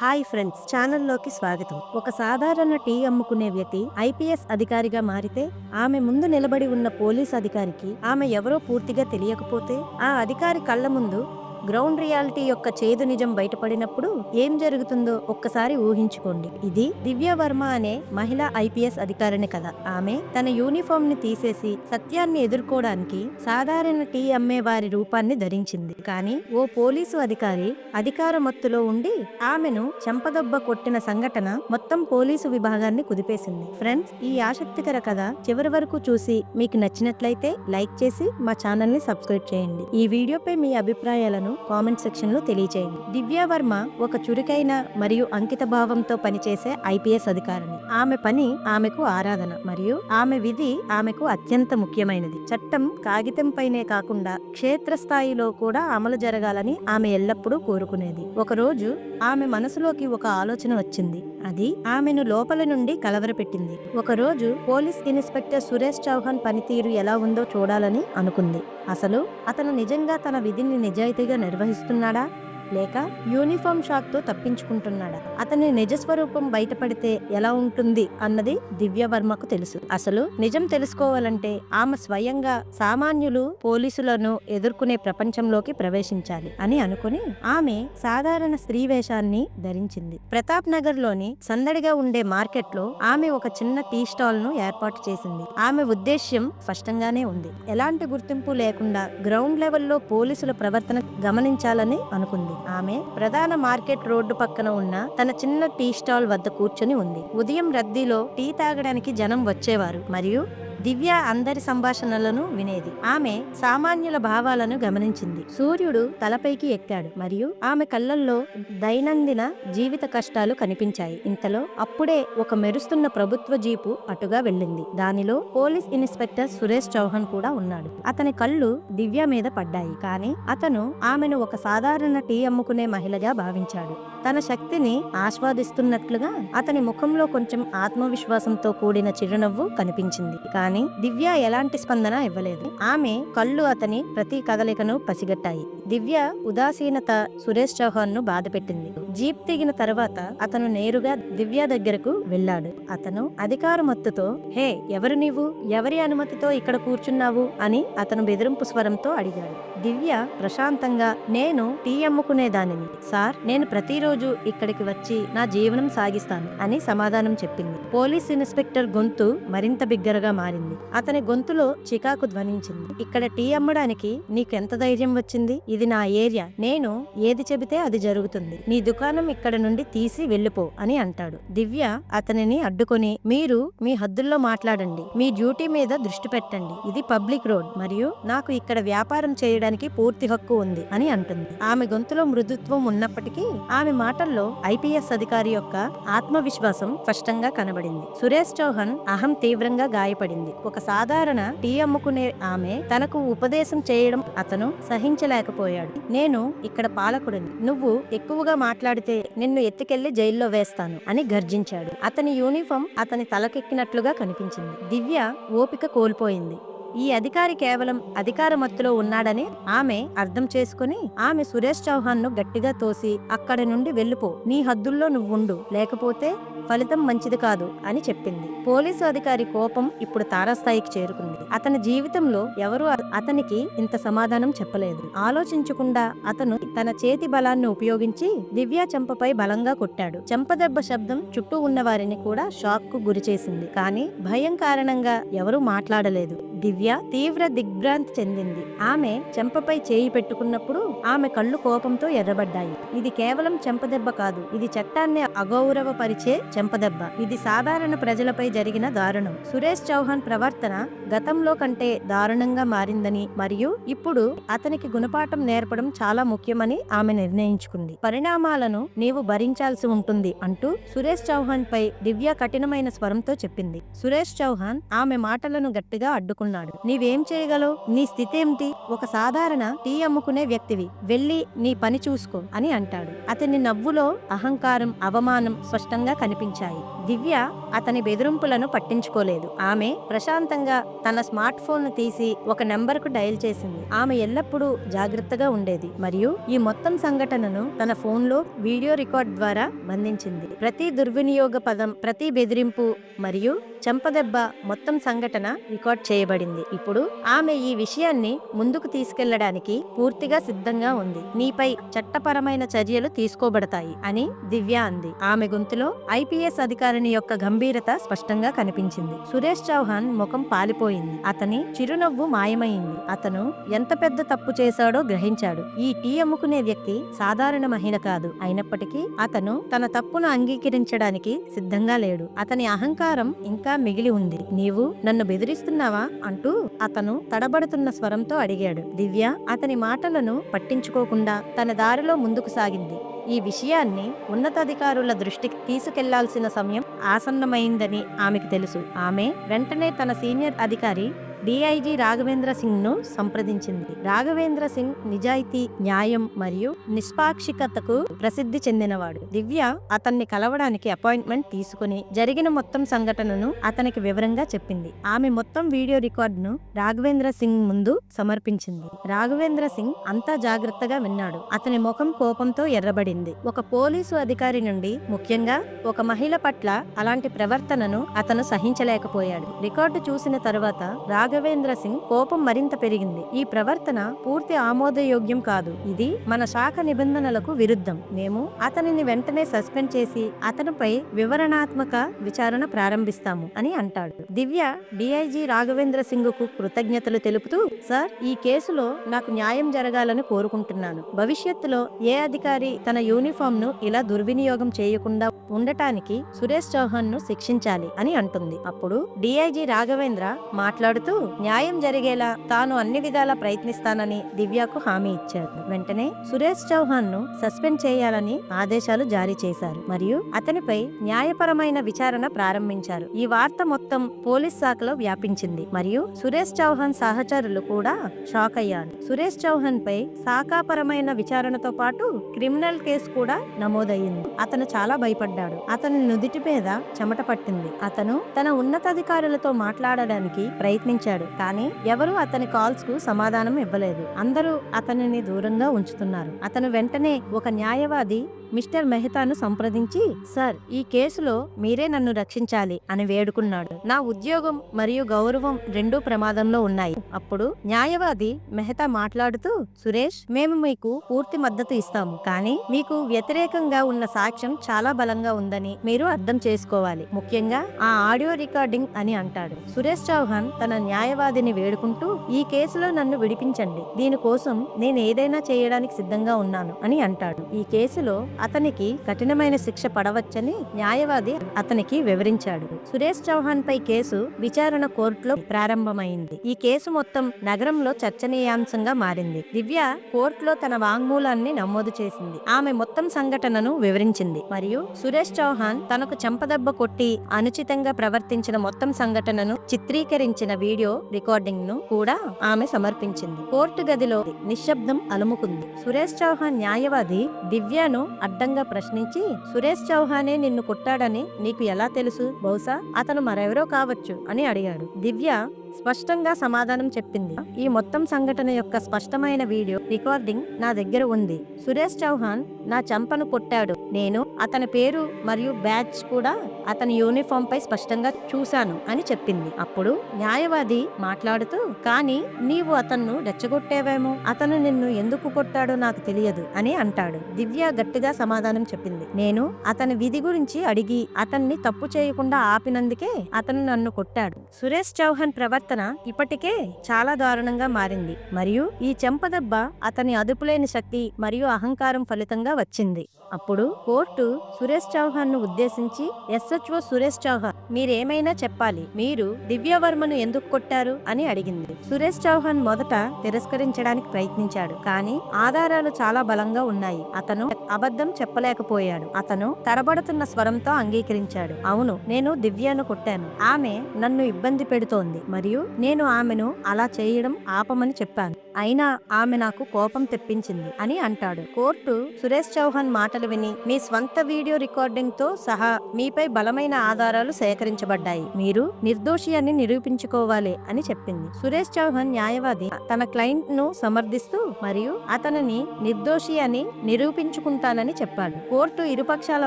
Hi friends ఛానల్లోకి స్వాగతం. ఒక సాధారణ టీ అమ్ముకునే వ్యక్తి ఐపీఎస్ అధికారిగా మారితే ఆమె ముందు నిలబడి ఉన్న పోలీస్ అధికారికి ఆమె ఎవరో పూర్తిగా తెలియకపోతే ఆ అధికారి కళ్ళ ముందు గ్రౌండ్ రియాలిటీ యొక్క చేదు నిజం బయటపడినప్పుడు ఏం జరుగుతుందో ఒక్కసారి ఊహించుకోండి. ఇది దివ్య వర్మ అనే మహిళా ఐపీఎస్ అధికారిని కథ. ఆమె తన యూనిఫామ్ని తీసేసి సత్యాన్ని ఎదుర్కోవడానికి సాధారణ టీ అమ్మే వారి రూపాన్ని ధరించింది. కానీ ఓ పోలీసు అధికారి అధికార మత్తులో ఉండి ఆమెను చెంపదొబ్బ కొట్టిన సంఘటన మొత్తం పోలీసు విభాగాన్ని కుదిపేసింది. ఫ్రెండ్స్ ఈ ఆసక్తికర కథ చివరి వరకు చూసి మీకు నచ్చినట్లయితే లైక్ చేసి మా ఛానల్ని సబ్స్క్రైబ్ చేయండి. ఈ వీడియోపై మీ అభిప్రాయాలను కామెంట్ సెక్షన్లో తెలియజేయండి. తెలియచేయండి దివ్య వర్మ ఒక చురుకైన మరియు అంకిత భావంతో పనిచేసే ఐపీఎస్ అధికారిని. ఆమె పని ఆమెకు ఆరాధన మరియు ఆమె విధి ఆమెకు అత్యంత ముఖ్యమైనది. చట్టం కాగితంపైనే కాకుండా క్షేత్రస్థాయిలో కూడా అమలు జరగాలని ఆమె ఎల్లప్పుడూ కోరుకునేది. ఒకరోజు ఆమె మనసులోకి ఒక ఆలోచన వచ్చింది. అది ఆమెను లోపల నుండి కలవరపెట్టింది. ఒకరోజు పోలీస్ ఇన్స్పెక్టర్ సురేష్ చౌహాన్ పనితీరు ఎలా ఉందో చూడాలని అనుకుంది. అసలు అతను నిజంగా తన విధిని నిజాయితీగా నిర్వహిస్తున్నాడా? లేక యూనిఫామ్ షాక్తో తప్పించుకుంటున్నాడా? అతని నిజస్వరూపం బయటపడితే ఎలా ఉంటుంది అన్నది దివ్యవర్మకు తెలుసు. అసలు నిజం తెలుసుకోవాలంటే ఆమె స్వయంగా సామాన్యులు పోలీసులను ఎదుర్కొనే ప్రపంచంలోకి ప్రవేశించాలి అని అనుకుని ఆమె సాధారణ స్త్రీ వేషాన్ని ధరించింది. ప్రతాప్ నగర్లోని సందడిగా ఉండే మార్కెట్లో ఆమె ఒక చిన్న టీ స్టాల్ను ఏర్పాటు చేసింది. ఆమె ఉద్దేశ్యం స్పష్టంగానే ఉంది. ఎలాంటి గుర్తింపు లేకుండా గ్రౌండ్ లెవెల్లో పోలీసుల ప్రవర్తన గమనించాలని అనుకుంది. ఆమె ప్రధాన మార్కెట్ రోడ్డు పక్కన ఉన్న తన చిన్న టీ స్టాల్ వద్ద కూర్చొని ఉంది. ఉదయం రద్దీలో టీ తాగడానికి జనం వచ్చేవారు. మరియు దివ్య అందరి సంభాషణలను వినేది. ఆమె సామాన్యుల భావాలను గమనించింది. సూర్యుడు తలపైకి ఎక్కాడు మరియు ఆమె కళ్ళల్లో దైనందిన జీవిత కష్టాలు కనిపించాయి. ఇంతలో అప్పుడే ఒక మెరుస్తున్న ప్రభుత్వ జీపు అటుగా వెళ్ళింది. దానిలో పోలీస్ ఇన్స్పెక్టర్ సురేష్ చౌహాన్ కూడా ఉన్నాడు. అతని కళ్ళు దివ్య మీద పడ్డాయి. కానీ అతను ఆమెను ఒక సాధారణ టీ అమ్ముకునే మహిళగా భావించాడు. తన శక్తిని ఆస్వాదిస్తున్నట్లుగా అతని ముఖంలో కొంచెం ఆత్మవిశ్వాసంతో కూడిన చిరునవ్వు కనిపించింది. కానీ దివ్య ఎలాంటి స్పందన ఇవ్వలేదు. ఆమె కళ్ళు అతని ప్రతి కదలికను పసిగట్టాయి. దివ్య ఉదాసీనత సురేష్ చౌహాన్ను బాధపెట్టింది. జీప్ దిగిన తర్వాత అతను నేరుగా దివ్య దగ్గరకు వెళ్ళాడు. అతను అధికార మత్తుతో హే ఎవరు నీవు? ఎవరి అనుమతితో ఇక్కడ కూర్చున్నావు? అని అతను బెదిరింపు స్వరంతో అడిగాడు. దివ్య ప్రశాంతంగా నేను టీ అమ్ముకునే దానిని సార్ నేను ప్రతిరోజు ఇక్కడికి వచ్చి నా జీవనం సాగిస్తాను అని సమాధానం చెప్పింది. పోలీస్ ఇన్స్పెక్టర్ గొంతు మరింత బిగ్గరగా మారింది. అతని గొంతులో చికాకు ధ్వనించింది. ఇక్కడ టీ అమ్మడానికి నీకెంత ధైర్యం వచ్చింది? ఇది నా ఏరియా. నేను ఏది చెబితే అది జరుగుతుంది. నీ దుకాణం ఇక్కడ నుండి తీసి వెళ్ళిపో అని అంటాడు. దివ్య అతనిని అడ్డుకొని మీరు మీ హద్దుల్లో మాట్లాడండి. మీ డ్యూటీ మీద దృష్టి పెట్టండి. ఇది పబ్లిక్ రోడ్ మరియు నాకు ఇక్కడ వ్యాపారం చేయడానికి పూర్తి హక్కు ఉంది అని అంటుంది. ఆమె గొంతులో మృదుత్వం ఉన్నప్పటికీ ఆమె మాటల్లో ఐపీఎస్ అధికారి యొక్క ఆత్మవిశ్వాసం స్పష్టంగా కనబడింది. సురేష్ చౌహాన్ అహం తీవ్రంగా గాయపడింది. ఒక సాధారణ టీ అమ్ముకునే ఆమె తనకు ఉపదేశం చేయడం అతను సహించలేకపోయాడు. నేను ఇక్కడ పాలకుడిని. నువ్వు ఎక్కువగా మాట్లాడితే నిన్ను ఎత్తుకెళ్ళి జైల్లో వేస్తాను అని గర్జించాడు. అతని యూనిఫామ్ అతని తలకెక్కినట్లుగా కనిపించింది. దివ్య ఓపిక కోల్పోయింది. ఈ అధికారి కేవలం అధికార మత్తులో ఉన్నాడని ఆమె అర్థం చేసుకుని ఆమె సురేష్ చౌహాన్ను గట్టిగా తోసి అక్కడి నుండి వెళ్ళిపో. నీ హద్దుల్లో నువ్వుండు. లేకపోతే ఫలితం మంచిది కాదు అని చెప్పింది. పోలీసు అధికారి కోపం ఇప్పుడు తారాస్థాయికి చేరుకుంది. అతని జీవితంలో ఎవరు అతనికి ఇంత సమాధానం చెప్పలేదు. ఆలోచించకుండా అతను తన చేతి బలాన్ని ఉపయోగించి దివ్య చెంపపై బలంగా కొట్టాడు. చెంపదెబ్బ శబ్దం చుట్టూ ఉన్న వారిని కూడా షాక్కు గురిచేసింది. కానీ భయం కారణంగా ఎవరూ మాట్లాడలేదు. దివ్య తీవ్ర దిగ్భ్రాంతి చెందింది. ఆమె చెంపపై చేయి పెట్టుకున్నప్పుడు ఆమె కళ్ళు కోపంతో ఎర్రబడ్డాయి. ఇది కేవలం చెంపదెబ్బ కాదు ఇది చట్టాన్ని అగౌరవపరిచే చెంపదెబ్బ ఇది సాధారణ ప్రజలపై జరిగిన దారుణం. సురేష్ చౌహాన్ ప్రవర్తన గతంలో కంటే దారుణంగా మారిందని మరియు ఇప్పుడు అతనికి గుణపాఠం నేర్పడం చాలా ముఖ్యమని ఆమె నిర్ణయించుకుంది. పరిణామాలను నీవు భరించాల్సి ఉంటుంది అంటూ సురేష్ చౌహాన్ పై దివ్య కఠినమైన స్వరంతో చెప్పింది. సురేష్ చౌహాన్ ఆమె మాటలను గట్టిగా అడ్డుకున్నాడు. అన్నాడు నీవేం చేయగలవు? నీ స్థితి ఏమిటి ఒక సాధారణ టీ అమ్ముకునే వ్యక్తివి. వెళ్ళి నీ పని చూసుకో అని అంటాడు. అతని నవ్వులో అహంకారం అవమానం స్పష్టంగా కనిపించాయి. దివ్య అతని బెదిరింపులను పట్టించుకోలేదు. ఆమె ప్రశాంతంగా తన స్మార్ట్ ఫోన్ తీసి ఒక నెంబర్కు డయల్ చేసింది. ఆమె ఎల్లప్పుడూ జాగ్రత్తగా ఉండేది మరియు ఈ మొత్తం సంఘటనను తన ఫోన్లో వీడియో రికార్డ్ ద్వారా బంధించింది. ప్రతి దుర్వినియోగ పదం ప్రతి బెదిరింపు మరియు చెంపదెబ్బ మొత్తం సంఘటన రికార్డ్ చేయబడింది. ఇప్పుడు ఆమె ఈ విషయాన్ని ముందుకు తీసుకెళ్ళడానికి పూర్తిగా సిద్ధంగా ఉంది. నీపై చట్టపరమైన చర్యలు తీసుకోబడతాయి అని దివ్య అంది. ఆమె గొంతులో ఐపీఎస్ అధికారిని యొక్క గంభీరత స్పష్టంగా కనిపించింది. సురేష్ చౌహాన్ ముఖం పాలిపోయింది. అతని చిరునవ్వు మాయమైంది. అతను ఎంత పెద్ద తప్పు చేశాడో గ్రహించాడు. ఈ టీ అమ్ముకునే వ్యక్తి సాధారణ మహిళ కాదు. అయినప్పటికీ అతను తన తప్పును అంగీకరించడానికి సిద్ధంగా లేడు. అతని అహంకారం ఇంకా మిగిలి ఉంది. నీవు నన్ను బెదిరిస్తున్నావా అంటూ అతను తడబడుతున్న స్వరంతో అడిగాడు. దివ్య అతని మాటలను పట్టించుకోకుండా తన దారిలో ముందుకు సాగింది. ఈ విషయాన్ని ఉన్నతాధికారుల దృష్టికి తీసుకెళ్ళాల్సిన సమయం ఆసన్నమైందని ఆమెకు తెలుసు. ఆమె వెంటనే తన సీనియర్ అధికారి డిఐజీ రాఘవేంద్ర సింగ్ను సంప్రదించింది. రాఘవేంద్ర సింగ్ నిజాయితీ న్యాయం మరియు నిష్పాక్షికతకు ప్రసిద్ధి చెందినవాడు. దివ్య అతన్ని కలవడానికి అపాయింట్మెంట్ తీసుకుని జరిగిన మొత్తం సంఘటనను అతనికి వివరంగా చెప్పింది. ఆమె మొత్తం వీడియో రికార్డును రాఘవేంద్ర సింగ్ ముందు సమర్పించింది. రాఘవేంద్ర సింగ్ అంతా జాగ్రత్తగా విన్నాడు. అతని ముఖం కోపంతో ఎర్రబడింది. ఒక పోలీసు అధికారి నుండి ముఖ్యంగా ఒక మహిళ పట్ల అలాంటి ప్రవర్తనను అతను సహించలేకపోయాడు. రికార్డు చూసిన తరువాత రాఘవేంద్ర సింగ్ కోపం మరింత పెరిగింది. ఈ ప్రవర్తన పూర్తి ఆమోదయోగ్యం కాదు. ఇది మన శాఖ నిబంధనలకు విరుద్ధం. మేము అతనిని వెంటనే సస్పెండ్ చేసి అతనిపై వివరణాత్మక విచారణ ప్రారంభిస్తాము అని అంటాడు. దివ్య డిఐజీ రాఘవేంద్ర సింగ్కు కృతజ్ఞతలు తెలుపుతూ సార్ ఈ కేసులో నాకు న్యాయం జరగాలని కోరుకుంటున్నాను. భవిష్యత్తులో ఏ అధికారి తన యూనిఫామ్ను ఇలా దుర్వినియోగం చేయకుండా ఉండటానికి సురేష్ చౌహాన్ను శిక్షించాలి అని అంటుంది. అప్పుడు డిఐజీ రాఘవేంద్ర మాట్లాడుతూ న్యాయం జరిగేలా తాను అన్ని విధాలా ప్రయత్నిస్తానని దివ్యకు హామీ ఇచ్చారు వెంటనే సురేష్ చౌహాన్ను సస్పెండ్ చేయాలని ఆదేశాలు జారీ చేశారు మరియు అతనిపై న్యాయపరమైన విచారణ ప్రారంభించారు. ఈ వార్త మొత్తం పోలీస్ శాఖలో వ్యాపించింది మరియు సురేష్ చౌహాన్ సహచరులు కూడా షాక్ అయ్యారు. సురేష్ చౌహాన్ పై శాఖాపరమైన విచారణతో పాటు క్రిమినల్ కేసు కూడా నమోదయ్యింది. అతను చాలా భయపడ్డాడు. అతని నుదిటి మీద చెమట పట్టింది. అతను తన ఉన్నతాధికారులతో మాట్లాడడానికి ప్రయత్నించాడు కానీ ఎవరూ అతని కాల్స్కు సమాధానం ఇవ్వలేదు. అందరూ అతనిని దూరంగా ఉంచుతున్నారు. అతను వెంటనే ఒక న్యాయవాది మిస్టర్ మెహతాను సంప్రదించి సార్ ఈ కేసులో మీరే నన్ను రక్షించాలి అని వేడుకున్నాడు. నా ఉద్యోగం మరియు గౌరవం రెండూ ప్రమాదంలో ఉన్నాయి. అప్పుడు న్యాయవాది మెహతా మాట్లాడుతూ సురేష్ మేము మీకు పూర్తి మద్దతు ఇస్తాము. కానీ మీకు వ్యతిరేకంగా ఉన్న సాక్ష్యం చాలా బలంగా ఉందని మీరు అర్థం చేసుకోవాలి. ముఖ్యంగా ఆ ఆడియో రికార్డింగ్ అని అంటాడు. సురేష్ చౌహాన్ తన న్యాయవాదిని వేడుకుంటూ ఈ కేసులో నన్ను విడిపించండి. దీనికోసం నేను ఏదైనా చేయడానికి సిద్ధంగా ఉన్నాను అని అంటాడు. ఈ కేసులో అతనికి కఠినమైన శిక్ష పడవచ్చని న్యాయవాది అతనికి వివరించాడు. సురేష్ చౌహాన్ పై కేసు విచారణ కోర్టులో ప్రారంభమైంది. ఈ కేసు మొత్తం నగరంలో చర్చనీయాంశంగా మారింది. దివ్య కోర్టులో తన వాంగ్మూలాన్ని నమోదు చేసింది. ఆమె మొత్తం సంఘటనను వివరించింది. మరియు సురేష్ చౌహాన్ తనకు చెంపదెబ్బ కొట్టి అనుచితంగా ప్రవర్తించిన మొత్తం సంఘటనను చిత్రీకరించిన వీడియో రికార్డింగ్ను కూడా ఆమె సమర్పించింది. కోర్టు గదిలో నిశ్శబ్దం అలుముకుంది. సురేష్ చౌహాన్ న్యాయవాది దివ్యాను అడ్డంగా ప్రశ్నించి సురేష్ చౌహానే నిన్ను కొట్టాడని నీకు ఎలా తెలుసు? బహుశా అతను మరెవరో కావచ్చు అని అడిగాడు. దివ్య స్పష్టంగా సమాధానం చెప్పింది. ఈ మొత్తం సంఘటన యొక్క స్పష్టమైన వీడియో రికార్డింగ్ నా దగ్గర ఉంది. సురేష్ చౌహాన్ నా చంపను కొట్టాడు. నేను అతని పేరు మరియు బ్యాచ్ కూడా అతని యూనిఫామ్ పై స్పష్టంగా చూశాను అని చెప్పింది. అప్పుడు న్యాయవాది మాట్లాడుతూ కానీ నీవు అతన్ను రెచ్చగొట్టేవేమో? అతను నిన్ను ఎందుకు కొట్టాడో నాకు తెలియదు అని అంటాడు. దివ్య గట్టిగా సమాధానం చెప్పింది. నేను అతని విధి గురించి అడిగి అతన్ని తప్పు చేయకుండా ఆపినందుకే అతను నన్ను కొట్టాడు సురేష్ చౌహాన్ ప్రవర్తన ఇప్పటికే చాలా దారుణంగా మారింది. మరియు ఈ చెంపదెబ్బ అతని అదుపులేని శక్తి మరియు అహంకారం ఫలితంగా వచ్చింది. అప్పుడు కోర్టు సురేష్ చౌహాన్ను ఉద్దేశించి ఎస్హెచ్ఓ సురేష్ చౌహాన్ మీరేమైనా చెప్పాలి? మీరు దివ్యవర్మను ఎందుకు కొట్టారు? అని అడిగింది. సురేష్ చౌహాన్ మొదట తిరస్కరించడానికి ప్రయత్నించాడు. కానీ ఆధారాలు చాలా బలంగా ఉన్నాయి. అతను అబద్ధం చెప్పలేకపోయాడు. అతను తడబడుతున్న స్వరంతో అంగీకరించాడు. అవును నేను దివ్యను కొట్టాను. ఆమె నన్ను ఇబ్బంది పెడుతోంది. మరియు మరియు నేను ఆమెను అలా చేయడం ఆపమని చెప్పాను. అయినా ఆమె నాకు కోపం తెప్పించింది అని అంటాడు. కోర్టు సురేష్ చౌహాన్ మాటలు విని మీ స్వంత వీడియో రికార్డింగ్తో సహా మీపై బలమైన ఆధారాలు సేకరించబడ్డాయి. మీరు నిర్దోషి అని నిరూపించుకోవాలి అని చెప్పింది. సురేష్ చౌహాన్ న్యాయవాది. తన క్లయింట్ను సమర్థిస్తూ మరియు అతనిని నిర్దోషి అని నిరూపించుకుంటానని చెప్పాడు. కోర్టు ఇరుపక్షాల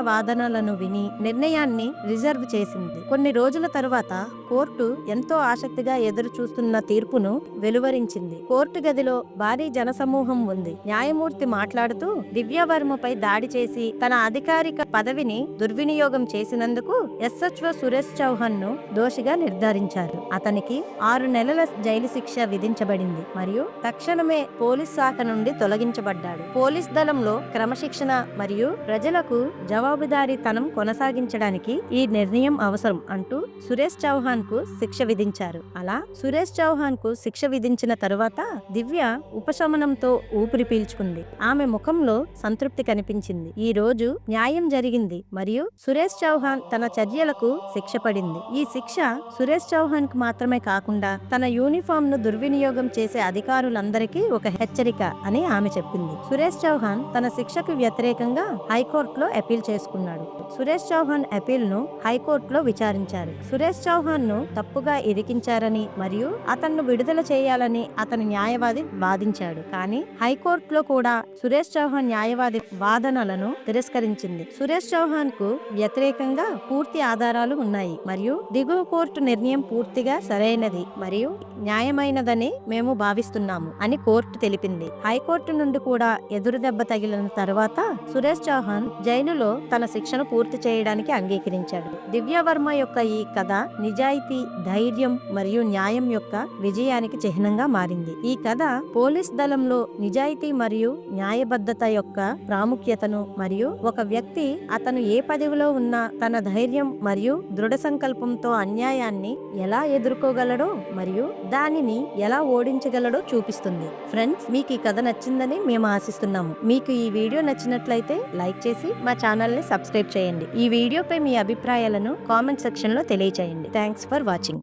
వాదనలను విని నిర్ణయాన్ని రిజర్వ్ చేసింది. కొన్ని రోజుల తరువాత కోర్టు ఎంతో ఆసక్తిగా ఎదురు చూస్తున్న తీర్పును వెలువరించింది. కోర్టు గది గదిలో భారీ జనసమూహం ఉంది. న్యాయమూర్తి మాట్లాడుతూ దివ్యవర్మపై దాడి చేసి తన అధికారిక పదవిని దుర్వినియోగం చేసినందుకు ఎస్హెచ్ఓ సురేష్ చౌహాన్ను దోషిగా నిర్ధారించారు. అతనికి ఆరు నెలల జైలు శిక్ష విధించబడింది మరియు తక్షణమే పోలీస్ శాఖ నుండి తొలగించబడ్డాడు. పోలీస్ దళంలో క్రమశిక్షణ మరియు ప్రజలకు జవాబుదారీతనం కొనసాగించడానికి ఈ నిర్ణయం అవసరం అంటూ సురేష్ చౌహాన్కు శిక్ష విధించారు. అలా సురేష్ చౌహాన్కు శిక్ష విధించిన తరువాత దివ్య ఉపశమనంతో ఊపిరి పీల్చుకుంది. ఆమె ముఖంలో సంతృప్తి కనిపించింది. ఈ రోజు న్యాయం జరిగింది మరియు సురేష్ చౌహాన్ తన చర్యలకు శిక్ష పడింది. ఈ శిక్ష సురేష్ చౌహాన్కు మాత్రమే కాకుండా తన యూనిఫామ్ను దుర్వినియోగం చేసే అధికారులందరికీ ఒక హెచ్చరిక అని ఆమె చెప్పింది. సురేష్ చౌహాన్ తన శిక్షకు వ్యతిరేకంగా హైకోర్టులో అపీల్ చేసుకున్నాడు. సురేష్ చౌహాన్ అపీల్ను హైకోర్టులో విచారించారు. సురేష్ చౌహాన్ను తప్పుగా ఇరికించారని మరియు అతన్ను విడుదల చేయాలని అతని న్యాయవాది వాదించాడు. కానీ హైకోర్టులో కూడా సురేష్ చౌహాన్ న్యాయవాది వాదనలను తిరస్కరించింది. సురేష్ చౌహాన్కు వ్యతిరేకంగా పూర్తి ఆధారాలు ఉన్నాయి. మరియు దిగువ కోర్టు నిర్ణయం పూర్తిగా సరైనది మరియు న్యాయమైనదని మేము భావిస్తున్నాము అని కోర్టు తెలిపింది. హైకోర్టు నుండి కూడా ఎదురు దెబ్బ తగిలిన తర్వాత సురేష్ చౌహాన్ జైలులో తన శిక్షను పూర్తి చేయడానికి అంగీకరించాడు. దివ్యవర్మ యొక్క ఈ కథ నిజాయితీ ధైర్యం మరియు న్యాయం యొక్క విజయానికి చిహ్నంగా మారింది. ఈ కథ పోలీస్ దళంలో నిజాయితీ మరియు న్యాయబద్ధత యొక్క ప్రాముఖ్యతను మరియు ఒక వ్యక్తి అతను ఏ పదవిలో ఉన్నా తన ధైర్యం మరియు దృఢ సంకల్పంతో అన్యాయాన్ని ఎలా ఎదుర్కోగలడో మరియు దానిని ఎలా ఓడించగలడో చూపిస్తుంది. ఫ్రెండ్స్ మీకు ఈ కథ నచ్చిందని మేము ఆశిస్తున్నాము మీకు ఈ వీడియో నచ్చినట్లయితే లైక్ చేసి మా ఛానల్ని సబ్స్క్రైబ్ చేయండి. ఈ వీడియోపై మీ అభిప్రాయాలను కామెంట్ సెక్షన్లో తెలియచేయండి. Thanks for watching.